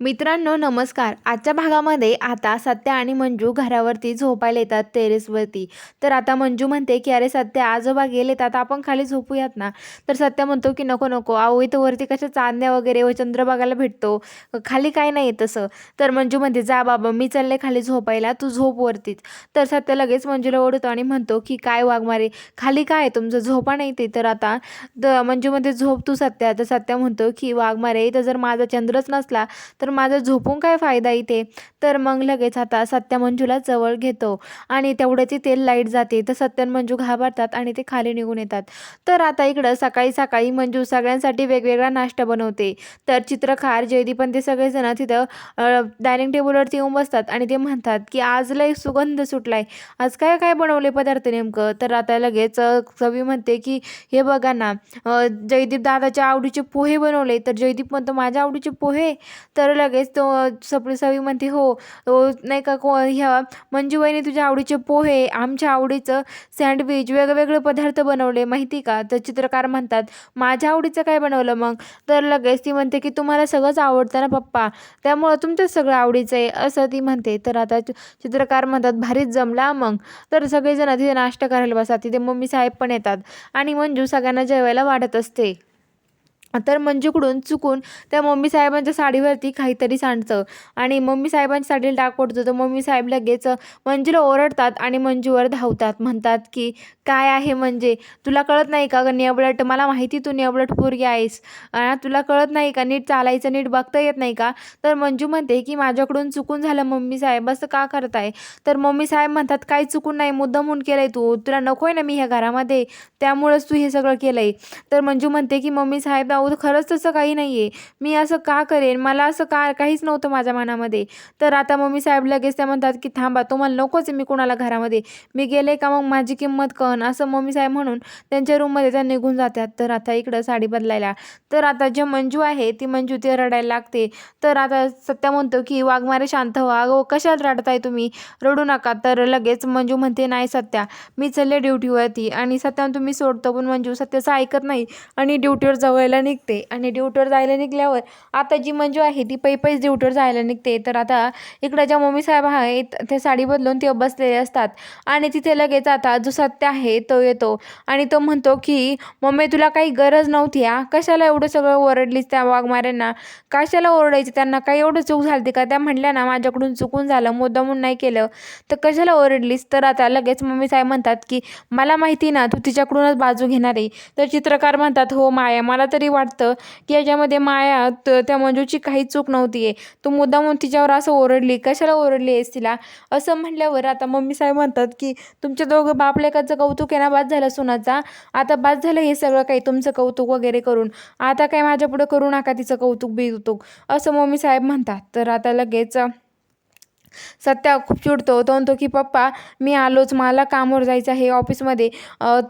मित्रांनो नमस्कार. आजच्या भागामध्ये आता सत्या आणि मंजू घरावरती झोपायला येतात टेरेसवरती. तर आता मंजू म्हणते की अरे सत्या आजोबा गेलेत आता आपण खाली झोपूयात ना? तर सत्या म्हणतो की नको नको. आहो इथं वरती कशा चांदण्या वगैरे व चंद्र बघायला भेटतो. खाली काय नाही आहे तसं. तर मंजू म्हणते जा बाबा मी चालले खाली झोपायला. तू झोप वरतीच. तर सत्या लगेच मंजूला ओढतो आणि म्हणतो की काय वाघमारे खाली काय? आहे तुमचं झोपा नाही ते तर आता द मंजू म्हणते झोप तू सत्या. तर सत्या म्हणतो की वाघमारे इथं जर माझा चंद्रच नसला तर तर माझा झोपून काय फायदा इथे? तर मग लगेच आता सत्या मंजूला जवळ घेतो. आणि तेवढ्याच तेल लाइट जाते. तर सत्यन मंजू घाबरतात आणि ते खाली निघून येतात. तर आता इकडं सकाळी सकाळी मंजू सगळ्यांसाठी वेगवेगळा नाश्ता बनवते. तर चित्रकार जयदीप पण ते सगळेजण तिथं डायनिंग टेबलवरती येऊन बसतात. आणि ते म्हणतात की आज लय सुगंध सुटलाय. आज काय काय बनवले पदार्थ नेमकं? तर आता लगेच सवी म्हणते की हे बघा ना जयदीप दादाच्या आवडीचे पोहे बनवले. तर जयदीप म्हणतो माझ्या आवडीचे पोहे? तर लगेच तो सपळी सवी म्हणते हो नाही का को ह्या मंजूबाईने तुझ्या आवडीचे पोहे आमच्या आवडीचं सँडविच वेगवेगळे पदार्थ बनवले माहिती का? तर चित्रकार म्हणतात माझ्या आवडीचं काय बनवलं मग? तर लगेच ती म्हणते की तुम्हाला सगळंच आवडतं ना पप्पा. त्यामुळं तुमचं सगळं आवडीचं आहे असं ती म्हणते. तर आता चित्रकार म्हणतात भारीच जमला मग. तर सगळेजण तिथे नाश्ता करायला बसतात. तिथे मम्मी साहेब पण येतात आणि मंजू सगळ्यांना जेवायला वाढत असते. तर मंजूकडून चुकून त्या मम्मी साहेबांच्या साडीवरती काहीतरी सांडतं. आणि मम्मी साहेबांच्या साडीला डाग पडतो तर मम्मी साहेब लगेच मंजूला ओरडतात आणि मंजूवर धावतात. म्हणतात की काय आहे म्हणजे तुला कळत नाही का ग मला माहिती तू निवलट पोरगी आहेस. तुला कळत नाही का? नीट चालायचं नीट बघता येत नाही का? तर मंजू म्हणते की माझ्याकडून चुकून झालं मम्मी साहेब असं का करताय? तर मम्मी साहेब म्हणतात काही चुकून नाही मुद्दामून केलं आहे तू. तुला नको आहे ना मी ह्या घरामध्ये? त्यामुळंच तू हे सगळं केलं आहे तर मंजू म्हणते की मम्मी साहेब अहो खरंच तसं काही नाही आहे मी असं का करेन? मला असं का काहीच नव्हतं माझ्या मनामध्ये. तर आता मम्मी साहेब लगेच त्या म्हणतात की थांबा तुम्हाला नकोच आहे मी कुणाला घरामध्ये. मी गेले का मग माझी किंमत कण असं मम्मी साहेब म्हणून त्यांच्या रूममध्ये त्या निघून जातात. तर आता इकडं साडी बदलायला. तर आता जे मंजू आहे ती मंजू ती रडायला लागते. तर आता सत्या म्हणतो की वाघमारे शांत व्हा. अगो कशाला रडताय तुम्ही? रडू नका. तर लगेच मंजू म्हणते नाही सत्या मी चलले ड्युटीवरती. आणि सत्या तुम्ही सोडतो. पण मंजू सत्याचं ऐकत नाही. आणि ड्युटीवर जवळला निघते आणि ड्युटीवर जायला निघल्यावर आता जी मंजू आहे ती पै पैच ड्युटीवर जायला निघते. तर आता इकडं ज्या मम्मी साहेब आहेत ते साडी बदलून ते बसलेले असतात. आणि तिथे लगेच आता जो सत्य आहे तो येतो. आणि तो म्हणतो की मम्मी तुला काही गरज नव्हती हा? कशाला एवढं सगळं ओरडलीस त्या वाघमाऱ्यांना? कशाला ओरडायचं? त्यांना काही एवढं चूक झाली का? त्या म्हणल्या ना माझ्याकडून चुकून झालं मुद्दामून नाही केलं. तर कशाला ओरडलीस? तर आता लगेच मम्मी साहेब म्हणतात की मला माहिती ना तू तिच्याकडूनच बाजू घेणार आहे. तर चित्रकार म्हणतात हो माया मला तरी वाटतं की याच्यामध्ये माया त्या मंजूची काही चूक नव्हती आहे. तू मुद्दामून तिच्यावर असं ओरडली कशाला ओरडली आहेस तिला? असं म्हटल्यावर आता मम्मी साहेब म्हणतात की तुमच्या दोघं बापलेकाचं कौतुक आहे ना बाद झालं सुनाचा आता बाद झालं हे सगळं काही तुमचं कौतुक वगैरे करून. आता काय माझ्यापुढं करू नका तिचं कौतुक बितुक. असं मम्मी साहेब म्हणतात. तर आता लगेच सत्या खूप चिडतो तो म्हणतो की पप्पा मी आलोच. मला कामावर जायचं आहे ऑफिसमध्ये.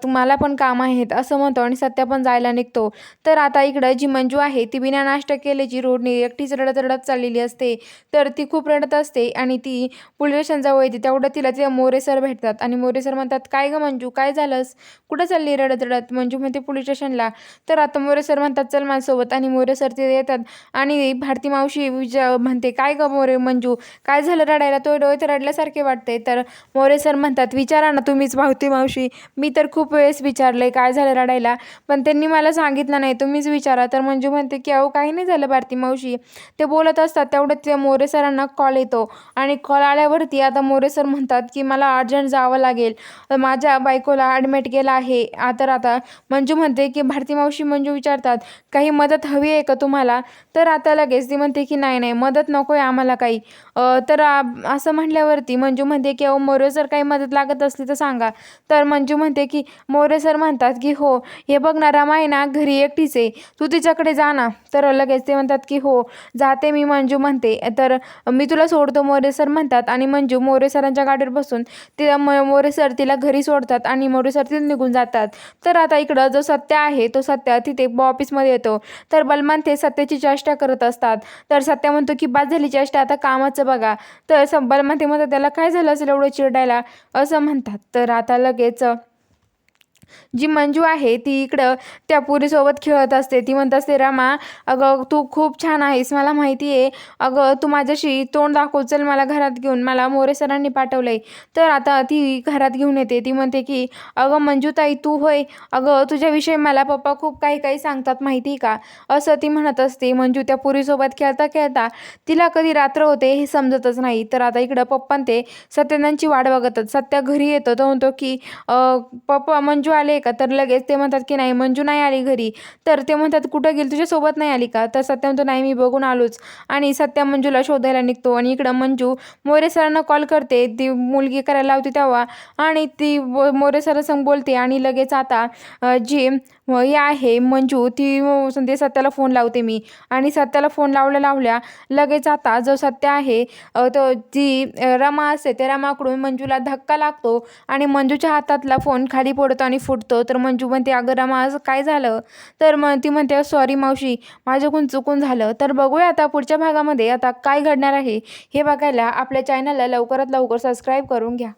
तुम्हाला पण काम आहेत. असं म्हणतो आणि सत्या पण जायला निघतो. तर आता इकडं जी मंजू आहे ती बिना नाश्ता केल्याची रोडनी एकटीच रडत रडत चाललेली असते तर ती खूप रडत असते आणि ती पोलीस स्टेशनजवळ येते. तेवढं तिला तिथे मोरे सर भेटतात आणि मोरे सर म्हणतात काय गं मंजू काय झालंस? कुठं चालली रडत रडत मंजू म्हणते पोलीस स्टेशनला तर आता मोरे सर म्हणतात चल माझ्यासोबत. आणि मोरे सर तिथे येतात आणि भारती मावशी विज म्हणते काय गं मोरे मंजू? काय झालं रडायला तो डोळे रडल्यासारखे वाटते. तर मोरे सर म्हणतात विचारा ना तुम्हीच भावती मावशी. मी तर खूप वेळेस विचारले काय झालं रडायला. पण त्यांनी मला सांगितलं नाही तुम्हीच विचारा. तर मंजू म्हणते की अहो काही नाही झालं भारती मावशी. ते बोलत असतात तेवढं ते मोरे सरांना कॉल येतो. आणि कॉल आल्यावरती आता मोरे सर म्हणतात की मला अर्जंट जावं लागेल. माझ्या बायकोला ॲडमिट केलं आहे. आता तर आता मंजू म्हणते की भारती मावशी मंजू विचारतात काही मदत हवी आहे का तुम्हाला? तर आता लगेच ती म्हणते की नाही नाही मदत नको आहे आम्हाला काही. तर असं म्हटल्यावरती मंजू म्हणते की अहो मोरे सर काही मदत लागत असली तर सांगा. तर मंजू म्हणते की मोरे सर म्हणतात की हो हे बघणारा ना ना घरी एकटीच आहे. तू तिच्याकडे जा ना. तर लगेच ते म्हणतात की हो जाते मी मंजू म्हणते. तर मी तुला सोडतो मोरे सर म्हणतात. आणि मंजू मोरे सरांच्या गाडीवर बसून तिला म मोरे सर तिला घरी सोडतात आणि मोरे सर तिथे निघून जातात. तर आता इकडं जो सत्य आहे तो सत्य तिथे ऑफिसमध्ये येतो. तर बलमान ते सत्याची चेष्टा करत असतात. तर सत्य म्हणतो की बाद झाली चेष्टा आता कामाचं बघा. तर स- म्हणतात त्याला काय झालं असेल एवढं चिरडायला? असं म्हणतात. तर आता लगेच जी मंजू आहे ती इकडं त्या पुरीसोबत खेळत असते. ती म्हणत असते रामा अगं तू खूप छान आहेस. मला माहिती आहे अगं तू माझ्याशी तोंड दाखव. चल मला घरात घेऊन मला मोरे सरांनी पाठवलं आहे तर आता ती घरात घेऊन येते. ती म्हणते की अगं मंजूताई तू होय. अगं तुझ्याविषयी मला पप्पा खूप काही काही सांगतात. माहिती आहे का? असं ती म्हणत असते. मंजू त्या पुरीसोबत खेळता खेळता तिला कधी रात्र होते हे समजतच नाही. तर आता इकडं पप्पा ते सत्यनांची वाट बघतात सत्या घरी येतो. तो म्हणतो की पप्पा मंजू आले का? तर लगेच ते म्हणतात की नाही मंजू नाही आली घरी. तर ते म्हणतात कुठं गेली? तुझ्यासोबत नाही आली का? तर सत्या म्हणतो नाही मी बघून आलोच. आणि सत्या मंजूला शोधायला निघतो आणि इकडं मंजू मोरे सरांना कॉल करते. ती मुलगी करायला लावते तेव्हा आणि ती मोरे सरसंग बोलते आणि लगेच आता जी हे आहे मंजू ती ते सत्याला फोन लावते मी. आणि सत्याला फोन लावल्या लावल्या लगेच आता जो सत्य आहे तो जी रमा असते त्या रमाकडून मंजूला धक्का लागतो आणि मंजूच्या हातातला फोन खाली पडतो आणि फुटतो. तर मंजू म्हणते अगं रमा असं काय झालं? तर मग ती म्हणते सॉरी मावशी माझ्याकडून चुकून झालं. तर बघूया आता पुढच्या भागामध्ये आता काय घडणार आहे. हे बघायला आपल्या चॅनलला लवकरात लवकर सबस्क्राईब करून घ्या.